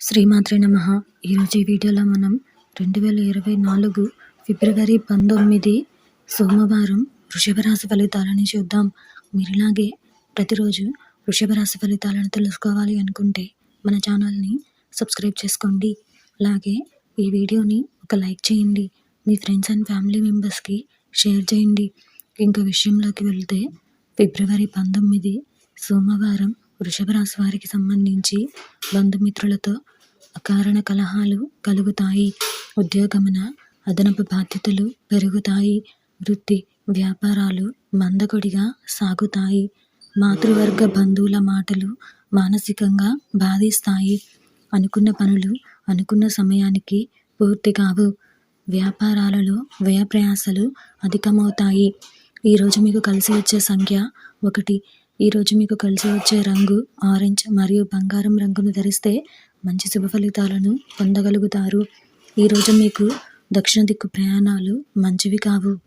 శ్రీమాత్రే నమ. ఈరోజు ఈ వీడియోలో మనం రెండు వేల ఇరవై నాలుగు ఫిబ్రవరి పంతొమ్మిది సోమవారం వృషభ రాశి ఫలితాలని చూద్దాం. మీరు ఇలాగే ప్రతిరోజు వృషభ రాశి ఫలితాలను తెలుసుకోవాలి అనుకుంటే మన ఛానల్ని సబ్స్క్రైబ్ చేసుకోండి. అలాగే ఈ వీడియోని ఒక లైక్ చేయండి. మీ ఫ్రెండ్స్ అండ్ ఫ్యామిలీ మెంబర్స్కి షేర్ చేయండి. ఇంకా విషయంలోకి వెళ్తే ఫిబ్రవరి పంతొమ్మిది సోమవారం వృషభ రాశి వారికి సంబంధించి బంధుమిత్రులతో అకారణ కలహాలు కలుగుతాయి. ఉద్యోగమున అదనపు బాధ్యతలు పెరుగుతాయి. వృత్తి వ్యాపారాలు మందకొడిగా సాగుతాయి. మాతృవర్గ బంధువుల మాటలు మానసికంగా బాధిస్తాయి. అనుకున్న పనులు అనుకున్న సమయానికి పూర్తి కావు. వ్యాపారాలలో వ్యయప్రయాసలు అధికమవుతాయి. ఈరోజు మీకు కలిసి వచ్చే సంఖ్య ఒకటి. ఈరోజు మీకు కలిసి వచ్చే రంగు ఆరెంజ్ మరియు బంగారం రంగును ధరిస్తే మంచి శుభ ఫలితాలను పొందగలుగుతారు. ఈరోజు మీకు దక్షిణ దిక్కు ప్రయాణాలు మంచివి కావు.